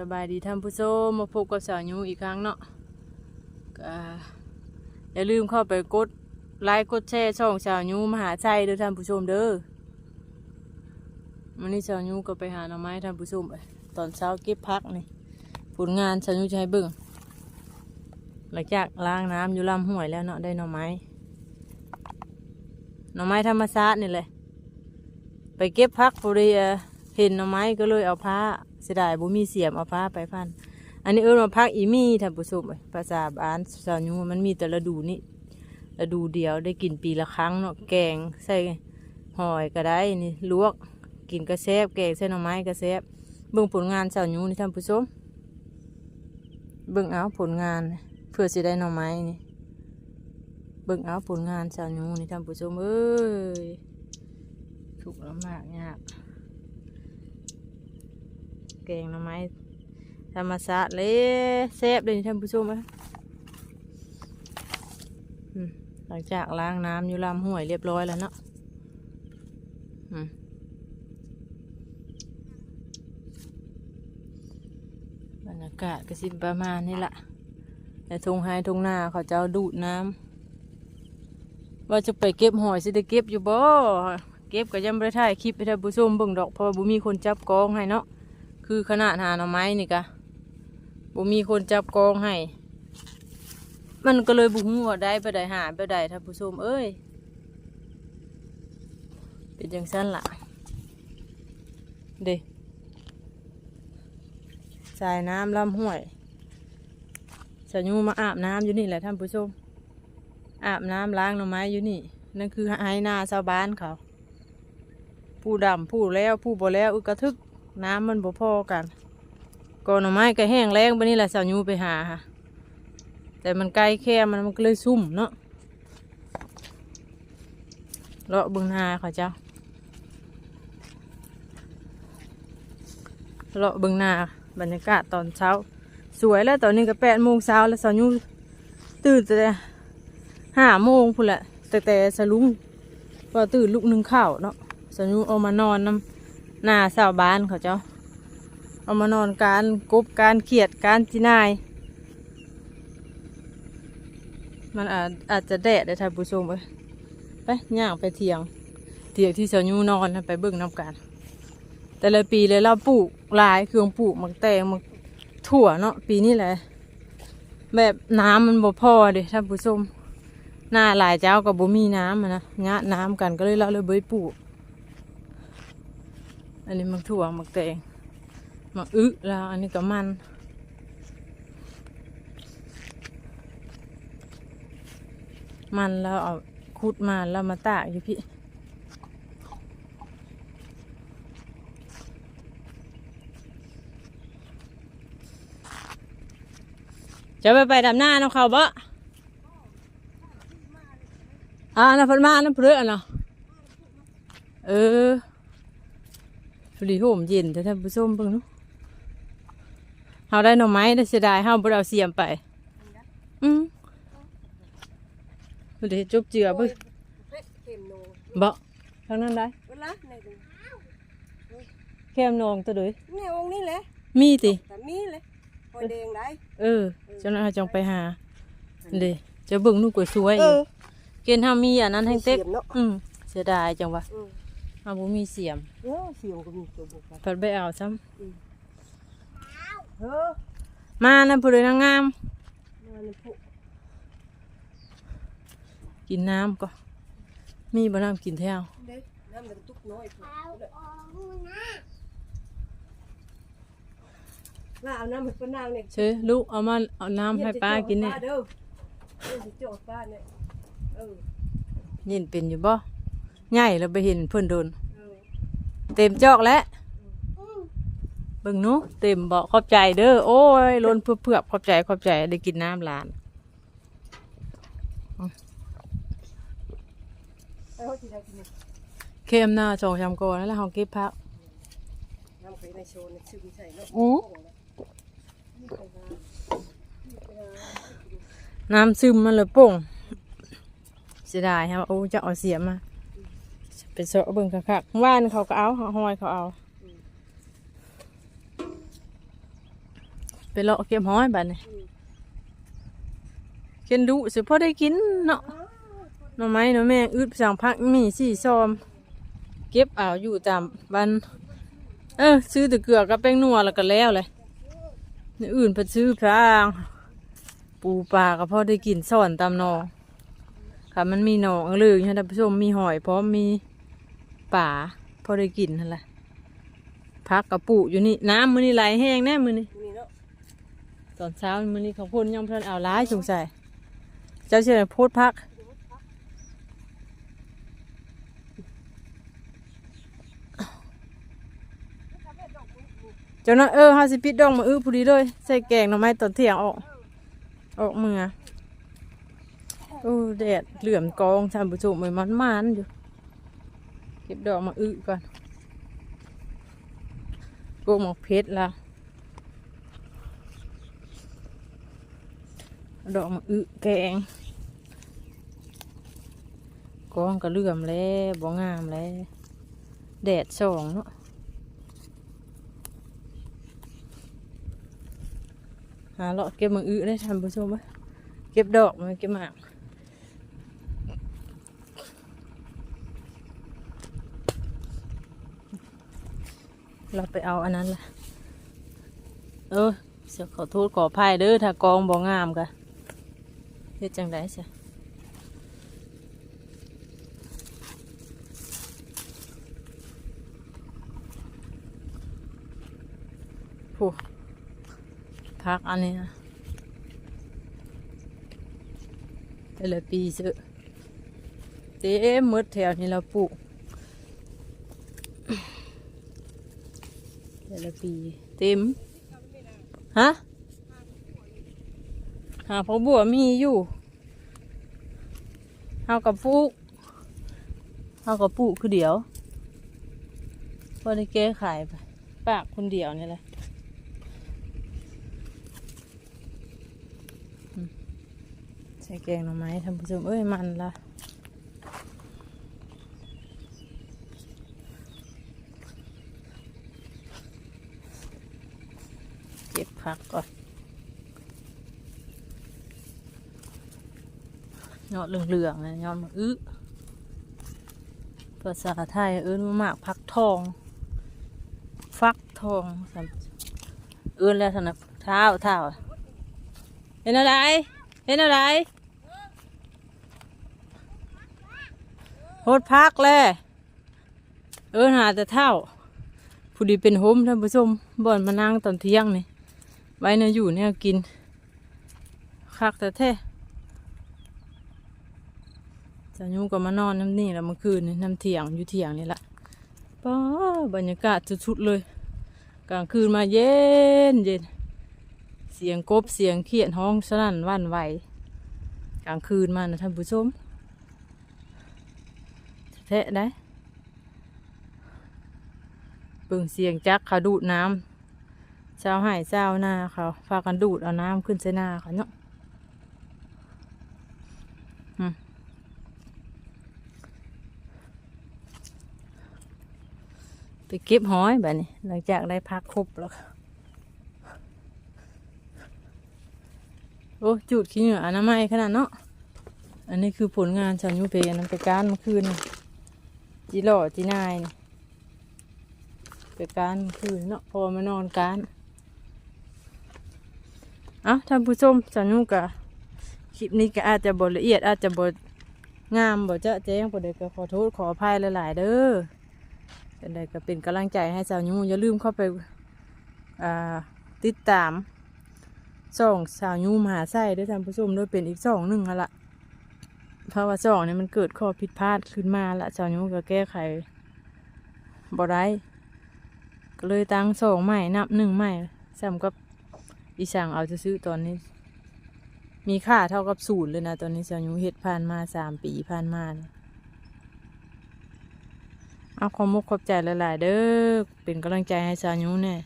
สบายดีท่านผู้ชมมาพบกับสาวยูอีกครั้งเนาะอย่าลืมเข้าไปกดไลค์กดแชร์ช่องสาวยูมหาชัยเด้อท่านผู้ชมเด้อวันนี้สาวยูก็ไปหาหน่อไม้ท่านผู้ชมตอนเช้าเก็บพักนี่ผลงานสาวยูจะให้เบิ่งหลังจากล้างน้ำอยู่ลำห้วยแล้วเนาะได้หน่อไม้หน่อไม้ธรรมชาตินี่แหละไปเก็บพักพอดีอ่อ เห็นหน่อไม้ก็เลยเอาผ้าเสียดายบ่มีเสียมเอาผ้าไปพัน อันนี้เอิ้นว่าพักอีมี่ท่านผู้ชมภาษาบ้านสาวยูมันมีแต่ฤดูนี่ฤดูเดียวได้กินปีละครั้งเนาะแกงใส่หอยก็ได้นี่ลวกกินกระแซบแกงใส่หน่อไม้กระแซบเบิ่งผลงานสาวยูนี่ท่านผู้ชมเบิ่งเอาผลงานเพื่อสิได้หน่อไม้นี่เบิ่งเอาผลงานสาวยูนี่ท่านผู้ชมเอ้ยถูกข์ลำบากยาก แกงหน่อไม้ธรรมชาติเลยแซ่บเลยท่านผู้ชมเอ้ยอืมหลังจากล้างน้ำอยู่ลำห้วยเรียบร้อยแล้วเนาะบรรยากาศก็สิประมาณนี้ละในทงไฮทงนาเขาจะเอาดูดน้ำว่าจะไปเก็บหอยสิได้เก็บอยู่บ่เก็บก็ยังไม่ได้ถ่ายคลิปให้ท่านผู้ชมเบิ่งดอกเพราะว่าบ่มีคนจับกองให้เนาะ คือขนาดหาหน่อไม้นี่กะบ่มีคนจับกองให้ มันก็เลยบุหัวได้ไปได้หาไปได้ท่านผู้ชมเอ้ย เป็นจังซั่นล่ะเด้สายน้ำลำห้วยสายูมาอาบน้ำอยู่นี่แหละท่านผู้ชม อาบน้ำล้างหน่อไม้อยู่นี่ นั่นคือไฮนาชาวบ้านเขา ผู้ดำผู้แล้วผู้บ่แล้วอึกกระทึก น้ำมันบ่พอกันก่อนหน่อไม้ก็แห้งแล้งไปนี่แหละสาวยูไปหาค่ะแต่มันใกล้แค่มันมันก็เลยซุ่มเนาะเลาะบึงนาเขาเจ้าเลาะบึงนาบรรยากาศตอนเช้า สวยแล้วตอนนี้ก็แปดโมงเช้าแล้วสาวยูตื่นแต่ห้าโมงพุ่นแหละแต่แต่สลุงก็ตื่นลูกหนึ่งข้าวเนาะสนุเอามานอนน้ำ หน้าสาวบ้านเขาเจ้า เอามานอนการกบการเขียดการจีนาย มันอาจอาจจะแดดได้ท่านผู้ชมเอ้ยไปย่างไปเถียง เถียงที่สาวยูนอนนะไปเบิ่งน้ำกัน แต่ละปีเลยเราปลูกหลายเครื่องปลูกมักแตงมักถั่วเนาะปีนี้แหละ แบบน้ำมันบ่พอเด้ท่านผู้ชมหน้าหลายเจ้ากับบ่มีน้ำนะงะน้ำกันก็เลยเราเลยเบยปลูก อันนี้มักถั่วมักแตงมักอึแล้ว อันนี้ก็มันมันแล้วเอาคุดมาแล้วมาตากอยู่พี่ จะไปไปดำหน้าน้ำเขาบ่อ่าน้ำพันมาน้ำเพลือเนาะเออ พอดีโหมเย็นแต่ท่านผู้ชมเบิ่งเนาะเฮาได้หน่อไม้ได้เสียดายเฮาบ่ได้เอาเสียมไป อืมพอดีจุบเจือเบิ่งเข็มโนบ่ทางนั้นได้เวลาในดูแก้มนองตัวเด้ยในองค์นี้แหละมีติแต่มีเลยหอยแดงได้เออเจ้าหน้าจงไปหาเด้จะเบิ่งนู่นก็สวยเออยู่อเกณฑ์เฮามีอันนั้นแห้งเต็กเสียมเนาะอืมเสียดายจังวะอืม เฮาบ่มีเสียมเออเสียมก็มีตัวบุกกันเพิ่นไปเอาซ้ำเออมานะผู้ใดนางงาม มาในผู้กินน้ำก็มีบ่น้ำกินแท้วเด็กน้ำเด็กตุกน้อยผู้ล่าเอาน้ำให้ป้านางเนี่ยเชยลูกเอามาเอาน้ำให้ป้ากินเนี่ยเด้อเดี๋ยวสิโจทย์ป้าเนี่ยเออเห็นเป็นอยู่บ่ใหญ่แล้วไปเห็นเพิ่นโดน เออเต็มจอกแล้วเบิ่งหนูเต็มบ่ขอบใจเด้อโอ้ยล้นเพื่อๆขอบใจขอบใจได้กินน้ำหลานไอ้เขาสิได้กินเนี่ยเข้มหน้าสองชามก่อนแล้วเฮาเก็บผักน้ำเคยในโชว์เนี่ยซึมใส่เนาะอู้น้ำซึมมันเลยโป่งเสียดายครับโอ้จะเอาเสียมมา ไปเสาะเบิ่งคักๆว่านเขาก็เอาหอยเขาเอา ไปเลาะเก็บหอยบัดนี้เกินดุสิพอได้กินเนาะหน่อไม้หน่อแม่อึดสั่งพักมีสี่ซอม เก็บเอาอยู่ตามบ้านเออซื้อแต่เกลือกับแป้งนัวแล้วก็แล้วเลยนี่อื่นไปซื้อพรางปูปลาก็พอได้กินซ่อนตามนอง ค่ะมันมีหนองเลยท่านผู้ชมมีหอยพร้อมมีป่าพอได้กินนั่นแหละพักกับปูอยู่นี่น้ำมือนี่ไหลแห้งแน่มือนี่นี่ตอนเช้ามือนี่เขาพ่นย่อมเพิ่นเอาร้ายสงสัยเจ้าเชื่อโพดพักเจ้าน้อเออฮาสิปิดดองมาอื้อพอดีเลยใส่แกงหน่อไม้ตอนเที่ยงออก ออกเมือ โอ้แดดเหลื่อมกองท่านผู้ชมมันมันมันๆอยู่ เก็บดอกมาอื้อก่อนโกหมอกเพชรละดอกมาอื้อแกงกองก็เหลื่อมแล้วบ่งามแล้วแดดส่องเนาะหาเลาะเก็บมังอื้อได้ท่านผู้ชมไหมเก็บดอกมาเก็บหมาก เราไปเอาอันนั้นละเออเสียขอโทษขออภัยเด้อถ้ากองบ่งามกะเฮ็ดจังไดเสียผู้พักอันนี้นะแต่ละปีเสอะเต็มหมดแถวนี้เราปลูก แต่ละปีเต็มฮะหาพอบัวมีอยู่เฮากับฟูกเฮากับปลูกคือเดียวพอได้แก้ไขไปปากคนเดียวนี่แหละใส่แกงหน่อไม้ทำผสมเอ้ยมันละ เก็บผักก่อนยอดเหลืองๆนะยอดมะอื้อภาษาไทยเอิ้นว่ามากผักทอง ฟักทองเอิ้นแล้วสนับเท้าเท้าเห็นอะไรเห็นอะไรโหดพักเลยเออหาแต่เท่าผู้ดีเป็นโฮมท่านผู้ชมบ่อนมานั่งตอนเที่ยงนี่ ไว้เนี่ยอยู่เนี่ยกิน คักแต่แท้จะยุ่งก็มานอนน้ำนี่แล้วเมื่อคืนนี่น้ำเที่ยงอยู่เที่ยงนี่ละป้าบรรยากาศสุดๆเลย กลางคืนมาเย็นเย็นเสียงกบเสียงเขียดห้องสนั่นหวันไหวกลางคืนมานะท่านผู้ชมแทะได้เบิ่งเสียงจักขาดูดน้ำ เช้าหายเช้าหน้าเขาพากันดูดเอาน้ำขึ้นใส่หน้าเขาเนาะไปเก็บหอยแบบนี้ หลังจากได้พักครบแล้วค่ะโอ้จุดขี้เหงื่ออนามัยขนาดเนาะอันนี้คือผลงานชาวยูเพอันนั้นไปการเมื่อคืนจีหล่อจีนายนี่ไปการเมื่อคืนเนาะพอมานอนการ เอ้าท่านผู้ชมชาวยูกะคลิปนี้ก็อาจจะบทละเอียดอาจจะบทงามบ่จะแจ้งบ่ได้ก็ขอโทษขออภัยหลาย ๆ เด้อเป็นใดก็เป็นกำลังใจให้ชาวยูอย่าลืมเข้าไปอ่าติดตามส่องสาวยูมหาไส้ด้วยท่านผู้ชมด้วยเป็นอีกสองหนึ่งละเพราะว่าสองเนี่ยมันเกิดข้อผิดพลาดขึ้นมาละสาวยูก็แก้ไขบ่ได้ก็เลยตั้งสองใหม่นับหนึ่งใหม่ซ้ำกับ อีสั่งเอาจะซื้อตอนนี้ มีค่าเท่ากับศูนย์เลยนะ ตอนนี้สายูเฮ็ดผ่านมาสามปีผ่านมาเนี่ยเอาความมุกขอบใจหลาย ๆ เด้อเป็นกำลังใจให้สายูเนี่ย